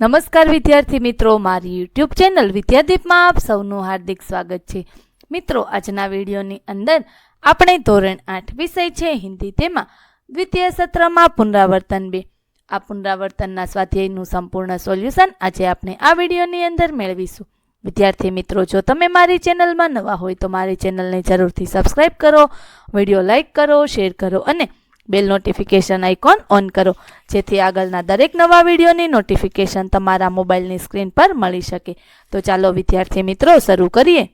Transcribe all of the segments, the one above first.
નમસ્કાર વિદ્યાર્થી મિત્રો, મારી યુટ્યુબ ચેનલ વિદ્યાદીપમાં આપ સૌનું હાર્દિક સ્વાગત છે. મિત્રો, આજના વિડીયોની અંદર આપણે ધોરણ આઠ વિષય છે, હિન્દી તેમાં. દ્વિતીય સત્રમાં પુનરાવર્તન બે. આ પુનરાવર્તનના સ્વાધ્યાયનું સંપૂર્ણ સોલ્યુશન આજે આપણે આ વિડીયોની અંદર મેળવીશું. વિદ્યાર્થી મિત્રો, જો તમે મારી ચેનલમાં નવા હોય તો મારી ચેનલને જરૂરથી સબસ્ક્રાઇબ કરો, વીડિયો લાઇક કરો, શેર કરો અને બેલ નોટિફિકેશન આઇકોન ઓન કરો, જેથી આગળના દરેક નવા વિડીયોની નોટિફિકેશન તમારા મોબાઈલની સ્ક્રીન પર મળી શકે. તો ચાલો, વિદ્યાર્થી મિત્રો, શરૂ કરીએ.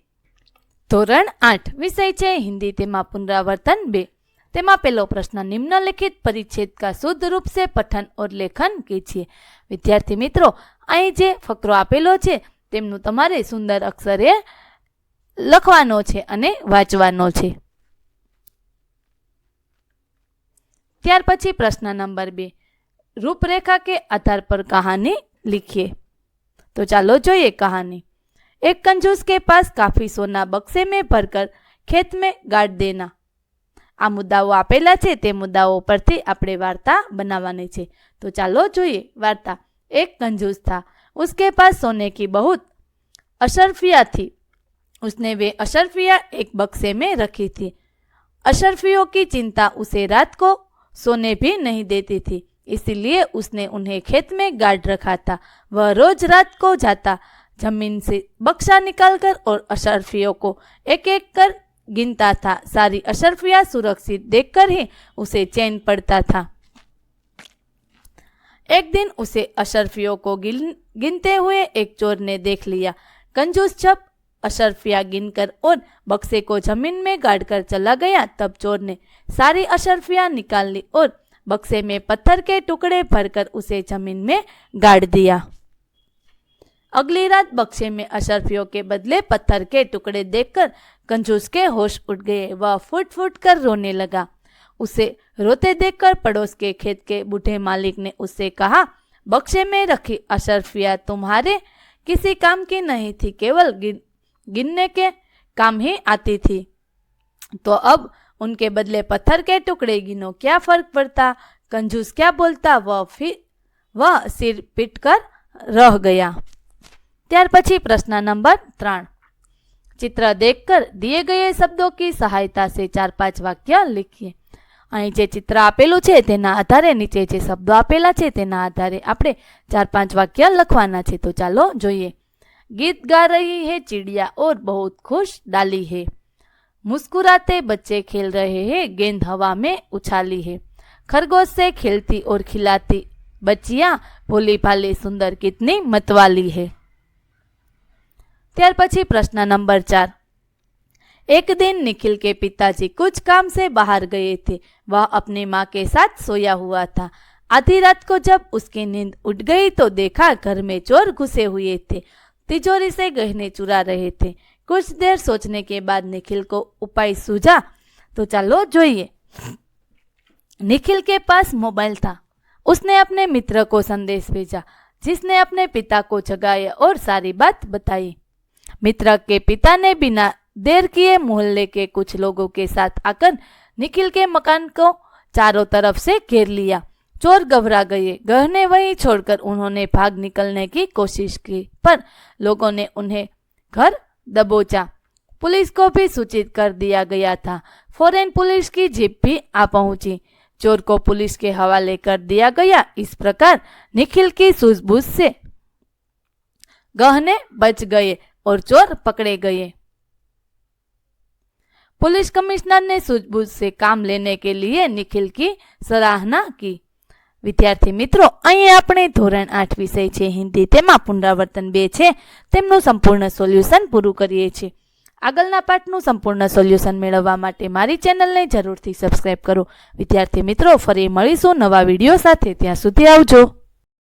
ધોરણ આઠ, વિષય છે હિન્દી, તેમાં પુનરાવર્તન બે. તેમાં પહેલો પ્રશ્ન, નિમ્નલિખિત પરિચ્છેદ કા શુદ્ધ રૂપ સે પઠન ઓર લેખન કીજીએ વિદ્યાર્થી મિત્રો, અહીં જે ફકરો આપેલો છે, તેમનું તમારે સુંદર અક્ષરે લખવાનો છે અને વાંચવાનો છે. ત્યાર પછી પ્રશ્ન નંબર બે રૂપરેખા કે આધાર પર કહાની लिखिए तो ચાલો જોઈએ કહાની एक कंजूस के पास काफी सोना बक्से में भरकर खेत में गाड़ देना આ મુદ્દાઓ આપેલા છે તે મુદ્દાઓ પરથી આપણે વાર્તા બનાવવાની છે તો ચાલો જોઈએ વાર્તા એક कंजूस था उसके पास सोने की बहुत अशरफिया थी उसने वे अशरफिया एक बक्से में रखी थी अशरफियों की चिंता उसे रात को सोने भी नहीं देती थी। इसीलिए उसने उन्हें खेत में गाड़ रखा था। वह रोज रात को जाता, ज़मीन से बक्सा निकालकर और अशरफियों को एक एक कर गिनता था। सारी अशरफिया सुरक्षित देखकर ही उसे चैन पड़ता था। एक दिन उसे अशरफियों को गिन, गिनते हुए एक चोर ने देख लिया। कंजूस जब अशरफिया गिनकर और बक्से को ज़मीन में गाड़कर चला गया। तब चोर ने सारी अशरफिया निकाल ली और बक्से में पत्थर के टुकड़े भरकर उसे ज़मीन में गाड़ दिया। अगली रात बक्से में अशरफियों के बदले पत्थर के टुकड़े देखकर कंजूस के होश उठ गए। वह फुट फुट कर रोने लगा। उसे रोते देखकर पड़ोस के खेत के बूढ़े मालिक ने उससे कहा बक्से में रखी अशरफिया तुम्हारे किसी काम की नहीं थी केवल गिन, गिनने के काम ही आती थी तो अब उनके बदले पत्थर के टुकड़े गिनो क्या फर्क पड़ता कंजूस क्या बोलता वह फिर वह सिर पीट कर रह गया ત્યાર પછી પ્રશ્ન નંબર ત્રણ चित्र देखकर दिए गए शब्दों की सहायता से चार પાંચ વાક્ય લીખીએ અહીં જે ચિત્ર આપેલું છે તેના આધારે નીચે જે શબ્દો આપેલા છે તેના આધારે આપણે ચાર પાંચ વાક્ય લખવાના છે તો ચાલો જોઈએ गीत गा रही है चिड़िया और बहुत खुश डाली है मुस्कुराते बच्चे खेल रहे हैं गेंद हवा में उछाली है खरगोश से खेलती और खिलाती बच्चियां भोली भाली सुंदर कितनी मतवाली है ત્યાર પછી પ્રશ્ન નંબર ચાર एक दिन निखिल के पिताजी कुछ काम से बाहर गए थे वह अपनी माँ के साथ सोया हुआ था आधी रात को जब उसकी नींद उठ गई तो देखा घर में चोर घुसे हुए थे तिजोरी से गहने चुरा रहे थे। कुछ देर सोचने के बाद निखिल को उपाय सूझा तो चलो जोइए। निखिल के पास मोबाइल था। उसने अपने मित्र को संदेश भेजा, जिसने अपने पिता को जगाया और सारी बात बताई। मित्र के पिता ने बिना देर किए मोहल्ले के कुछ लोगों के साथ आकर निखिल के मकान को चारों तरफ़ से घेर लिया। चोर घबरा गए। गहने वहीं छोड़कर उन्होंने भाग निकलने की कोशिश की, पर लोगों ने उन्हें घर दबोचा। पुलिस को भी सूचित कर दिया गया था। फॉरेन पुलिस की जीप भी आ पहुँची। चोर को पुलिस के हवाले कर दिया गया। इस प्रकार निखिल की सूझबूझ से गहने बच गए और चोर पकड़े गए। पुलिस कमिश्नर ने सूझबूझ से काम लेने के लिए निखिल की सराहना की। વિદ્યાર્થી મિત્રો, અહીં આપણે ધોરણ આઠ વિષય છે હિન્દી. તેમાં પુનરાવર્તન બે છે. તેમનું સંપૂર્ણ સોલ્યુશન પૂરું કરીએ છીએ. આગળના પાઠનું સંપૂર્ણ સોલ્યુશન મેળવવા માટે મારી ચેનલને જરૂરથી સબસ્ક્રાઇબ કરો. વિદ્યાર્થી મિત્રો, ફરી મળીશું નવા વીડિયો સાથે. ત્યાં સુધી આવજો.